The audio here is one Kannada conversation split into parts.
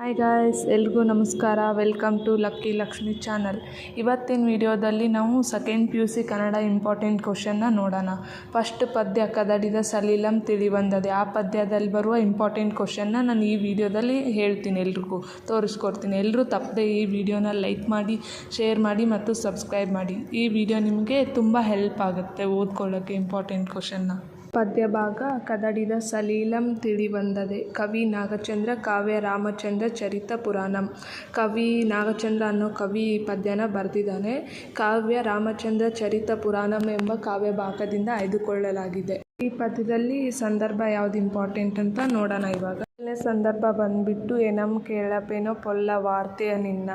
ಹಾಯ್ ಗಾಯ್ಸ್ ಎಲ್ರಿಗೂ ನಮಸ್ಕಾರ. Welcome to lucky Lakshmi channel ಇವತ್ತಿನ ವಿಡಿಯೋದಲ್ಲಿ ನಾವು second P U C Kannada important ಕ್ವಶನ್ನ ನೋಡೋಣ. ಫಸ್ಟ್ ಪದ್ಯ ಕದಡಿದ ಸಲೀಲಂ ತಿಳಿಬಂದದೆ. ಆ ಪದ್ಯದಲ್ಲಿ ಬರುವ ಇಂಪಾರ್ಟೆಂಟ್ ಕ್ವಶನ್ನ ನಾನು ಈ ವಿಡಿಯೋದಲ್ಲಿ ಹೇಳ್ತೀನಿ ಎಲ್ರಿಗೂ. ತೋರಿಸ್ಕೊಡ್ತೀನಿ. ಎಲ್ಲರೂ ತಪ್ಪದೆ ಈ ವಿಡಿಯೋನ ಲೈಕ್ ಮಾಡಿ ಶೇರ್ ಮಾಡಿ ಮತ್ತು ಸಬ್ಸ್ಕ್ರೈಬ್ ಮಾಡಿ. ಈ ವಿಡಿಯೋ ನಿಮಗೆ ತುಂಬ ಹೆಲ್ಪ್ ಆಗುತ್ತೆ ಓದ್ಕೊಳ್ಳೋಕ್ಕೆ ಇಂಪಾರ್ಟೆಂಟ್ ಕ್ವಶನ್ನ ಪದ್ಯ ಭಾಗ ಕದಡಿದ ಸಲೀಲಂ ತಿಳಿಬಂದದೆ ಕವಿ ನಾಗಚಂದ್ರ, ಕಾವ್ಯ ರಾಮಚಂದ್ರ, ಚರಿತ ಪುರಾಣಂ. ಕವಿ ನಾಗಚಂದ್ರ ಅನ್ನೋ ಕವಿ ಪದ್ಯನ ಬರೆದಿದ್ದಾನೆ. ಕಾವ್ಯ ರಾಮಚಂದ್ರ, ಚರಿತ ಪುರಾಣಂ ಎಂಬ ಕಾವ್ಯ ಭಾಗದಿಂದ ಆಯ್ದುಕೊಳ್ಳಲಾಗಿದೆ. ಈ ಪದ್ಯದಲ್ಲಿ ಸಂದರ್ಭ ಯಾವ್ದು ಇಂಪಾರ್ಟೆಂಟ್ ಅಂತ ನೋಡೋಣ ಇವಾಗ. ಸಂದರ್ಭ ಬಂದ್ಬಿಟ್ಟು ಏನಂ ಕೇಳಪೇನೋ ಪೊಲ್ಲ ವಾರ್ತೆಯ ನಿನ್ನ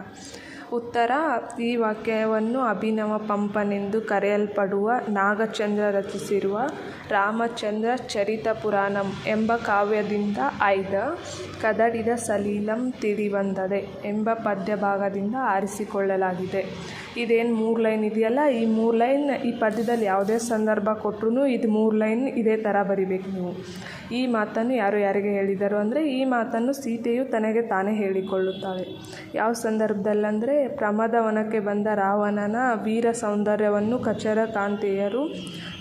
ಉತ್ತರ ಈ ವಾಕ್ಯವನ್ನು ಅಭಿನವ ಪಂಪನೆಂದು ಕರೆಯಲ್ಪಡುವ ನಾಗಚಂದ್ರ ರಚಿಸಿರುವ ರಾಮಚಂದ್ರ ಚರಿತ ಪುರಾಣಂ ಎಂಬ ಕಾವ್ಯದಿಂದ ಆಯ್ದ ಕದಡಿದ ಸಲೀಲಂ ತಿಳಿಬಂದದೆ ಎಂಬ ಪದ್ಯ ಭಾಗದಿಂದ ಆರಿಸಿಕೊಳ್ಳಲಾಗಿದೆ. ಇದೇನು ಮೂರು ಲೈನ್ ಇದೆಯಲ್ಲ? ಈ ಮೂರು ಲೈನ್ ಈ ಪದ್ಯದಲ್ಲಿ ಯಾವುದೇ ಸಂದರ್ಭ ಕೊಟ್ಟರು ಇದು ಮೂರು ಲೈನ್ ಇದೇ ಥರ ಬರಿಬೇಕು ನೀವು. ಈ ಮಾತನ್ನು ಯಾರು ಯಾರಿಗೆ ಹೇಳಿದರು ಅಂದರೆ ಈ ಮಾತನ್ನು ಸೀತೆಯು ತನಗೆ ತಾನೇ ಹೇಳಿಕೊಳ್ಳುತ್ತಾಳೆ. ಯಾವ ಸಂದರ್ಭದಲ್ಲಂದರೆ ಪ್ರಮದವನಕ್ಕೆ ಬಂದ ರಾವಣನ ವೀರ ಸೌಂದರ್ಯವನ್ನು ಕಚರ ಕಾಂತೆಯರು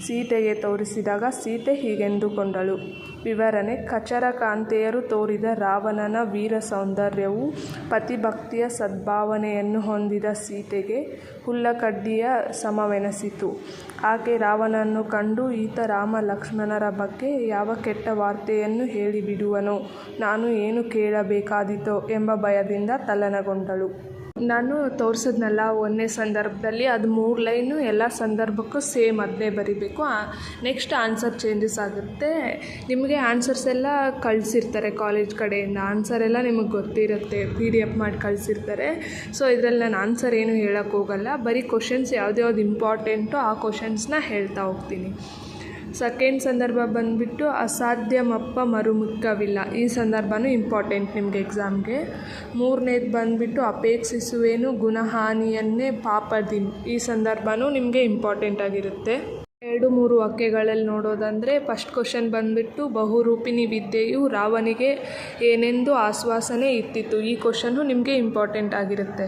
ಸೀತೆಗೆ ತೋರಿಸಿದಾಗ ಸೀತೆ ಹೀಗೆಂದುಕೊಂಡಳು. ವಿವರಣೆ ಕಚರ ಕಾಂತೆಯರು ತೋರಿದ ರಾವಣನ ವೀರ ಸೌಂದರ್ಯವು ಪತಿಭಕ್ತಿಯ ಸದ್ಭಾವನೆಯನ್ನು ಹೊಂದಿದ ಸೀತೆಗೆ ಹುಲ್ಲಕಡ್ಡಿಯ ಸಮವೆನಿಸಿತು. ಆಕೆ ರಾವಣನನ್ನು ಕಂಡು, ಈತ ರಾಮ ಲಕ್ಷ್ಮಣರ ಬಗ್ಗೆ ಯಾವ ಕೆಟ್ಟ ವಾರ್ತೆಯನ್ನು ಹೇಳಿಬಿಡುವನೋ? ನಾನು ಏನು ಕೇಳಬೇಕಾದೀತೋ? ಎಂಬ ಭಯದಿಂದ ತಲ್ಲಣಗೊಂಡಳು ನಾನು ತೋರಿಸಿದ್ನಲ್ಲ ಒಂದನೇ ಸಂದರ್ಭದಲ್ಲಿ, ಅದು ಮೂರು ಲೈನು, ಎಲ್ಲ ಸಂದರ್ಭಕ್ಕೂ ಸೇಮ್ ಅದನ್ನೇ ಬರಿಬೇಕು. ನೆಕ್ಸ್ಟ್ ಆನ್ಸರ್ ಚೇಂಜಸ್ ಆಗುತ್ತೆ. ನಿಮಗೆ ಆನ್ಸರ್ಸ್ ಎಲ್ಲ ಕಳಿಸಿರ್ತಾರೆ ಕಾಲೇಜ್ ಕಡೆಯಿಂದ. ಆನ್ಸರ್ ಎಲ್ಲ ನಿಮಗೆ ಗೊತ್ತಿರುತ್ತೆ, ಪಿ ಡಿ ಎಫ್ ಮಾಡಿ ಕಳಿಸಿರ್ತಾರೆ. ಸೊ ಇದರಲ್ಲಿ ನಾನು ಆನ್ಸರ್ ಏನು ಹೇಳೋಕ್ಕೋಗಲ್ಲ ಬರೀ ಕ್ವಶನ್ಸ್ ಯಾವ್ದು ಯಾವ್ದು ಇಂಪಾರ್ಟೆಂಟು ಆ ಕ್ವಶನ್ಸ್ನ ಹೇಳ್ತಾ ಹೋಗ್ತೀನಿ. ಸೆಕೆಂಡ್ ಸಂದರ್ಭ ಬಂದುಬಿಟ್ಟು ಅಸಾಧ್ಯವಪ್ಪ ಮರುಮುಖವಿಲ್ಲ ಈ ಸಂದರ್ಭವೂ ಇಂಪಾರ್ಟೆಂಟ್ ನಿಮಗೆ ಎಕ್ಸಾಮ್ಗೆ ಮೂರನೇದು ಬಂದುಬಿಟ್ಟು ಅಪೇಕ್ಷಿಸುವೇನು, ಗುಣಹಾನಿಯನ್ನೇ ಪಾಪದಿ ಈ ಸಂದರ್ಭವೂ ನಿಮಗೆ ಇಂಪಾರ್ಟೆಂಟ್ ಆಗಿರುತ್ತೆ. ಎರಡು ಮೂರು ವಾಕ್ಯಗಳಲ್ಲಿ ನೋಡೋದಂದರೆ ಫಸ್ಟ್ ಕ್ವಶನ್ ಬಂದುಬಿಟ್ಟು, ಬಹುರೂಪಿಣಿ ವಿದ್ಯೆಯು ರಾವಣಿಗೆ ಏನೆಂದು ಆಶ್ವಾಸನೆ ಇತ್ತಿತ್ತು ಈ ಕ್ವಶನ್ನು ನಿಮಗೆ ಇಂಪಾರ್ಟೆಂಟ್ ಆಗಿರುತ್ತೆ.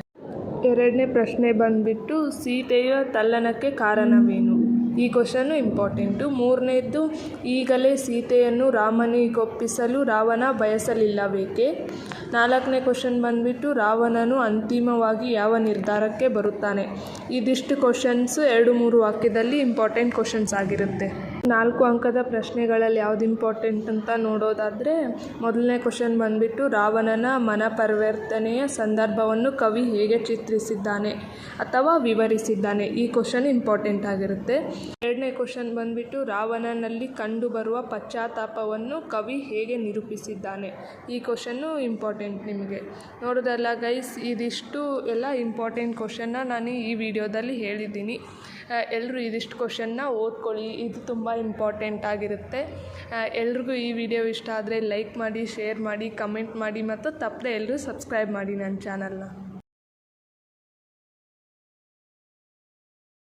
ಎರಡನೇ ಪ್ರಶ್ನೆ ಬಂದುಬಿಟ್ಟು, ಸೀತೆಯ ತಲ್ಲಣಕ್ಕೆ ಕಾರಣವೇನು? ಈ ಕ್ವಶನ್ನು ಇಂಪಾರ್ಟೆಂಟು ಮೂರನೇದ್ದು, ಈಗಲೇ ಸೀತೆಯನ್ನು ರಾಮನಿಗೊಪ್ಪಿಸಲು ರಾವಣ ಬಯಸಲಿಲ್ಲಬೇಕೆ ನಾಲ್ಕನೇ ಕ್ವಶನ್ ಬಂದುಬಿಟ್ಟು, ರಾವಣನು ಅಂತಿಮವಾಗಿ ಯಾವ ನಿರ್ಧಾರಕ್ಕೆ ಬರುತ್ತಾನೆ? ಇದಿಷ್ಟು ಕ್ವಶನ್ಸು ಎರಡು ಮೂರು ವಾಕ್ಯದಲ್ಲಿ ಇಂಪಾರ್ಟೆಂಟ್ ಕ್ವಶನ್ಸ್ ಆಗಿರುತ್ತೆ. ನಾಲ್ಕು ಅಂಕದ ಪ್ರಶ್ನೆಗಳಲ್ಲಿ ಯಾವ್ದು ಇಂಪಾರ್ಟೆಂಟ್ ಅಂತ ನೋಡೋದಾದರೆ ಮೊದಲನೇ ಕ್ವಶನ್ ಬಂದುಬಿಟ್ಟು ರಾವಣನ ಮನಪರಿವರ್ತನೆಯ ಸಂದರ್ಭವನ್ನು ಕವಿ ಹೇಗೆ ಚಿತ್ರಿಸಿದ್ದಾನೆ ಅಥವಾ ವಿವರಿಸಿದ್ದಾನೆ. ಈ ಕ್ವಶನ್ ಇಂಪಾರ್ಟೆಂಟ್ ಆಗಿರುತ್ತೆ. ಎರಡನೇ ಕ್ವಶನ್ ಬಂದ್ಬಿಟ್ಟು ರಾವಣನಲ್ಲಿ ಕಂಡುಬರುವ ಪಶ್ಚಾತ್ತಾಪವನ್ನು ಕವಿ ಹೇಗೆ ನಿರೂಪಿಸಿದ್ದಾನೆ. ಈ ಕ್ವಶನ್ನು ಇಂಪಾರ್ಟೆಂಟ್ ನಿಮಗೆ. ನೋಡೋದಲ್ಲ ಗೈಸ್ ಇದಿಷ್ಟು ಎಲ್ಲ ಇಂಪಾರ್ಟೆಂಟ್ ಕ್ವಶನ್ನ ನಾನು ಈ ವಿಡಿಯೋದಲ್ಲಿ ಹೇಳಿದ್ದೀನಿ. ಎಲ್ಲರೂ ಇದಿಷ್ಟು ಕ್ವಶನ್ನ ಓದ್ಕೊಳ್ಳಿ. ಇದು ತುಂಬ ಇಂಪಾರ್ಟೆಂಟ್ ಆಗಿರುತ್ತೆ. ಎಲ್ರಿಗೂ ಈ ವಿಡಿಯೋ ಇಷ್ಟ ಆದರೆ ಲೈಕ್ ಮಾಡಿ ಶೇರ್ ಮಾಡಿ ಕಮೆಂಟ್ ಮಾಡಿ ಮತ್ತು ತಪ್ಪದೆ ಎಲ್ಲರೂ ಸಬ್ಸ್ಕ್ರೈಬ್ ಮಾಡಿ ನನ್ನ ಚಾನಲ್ನ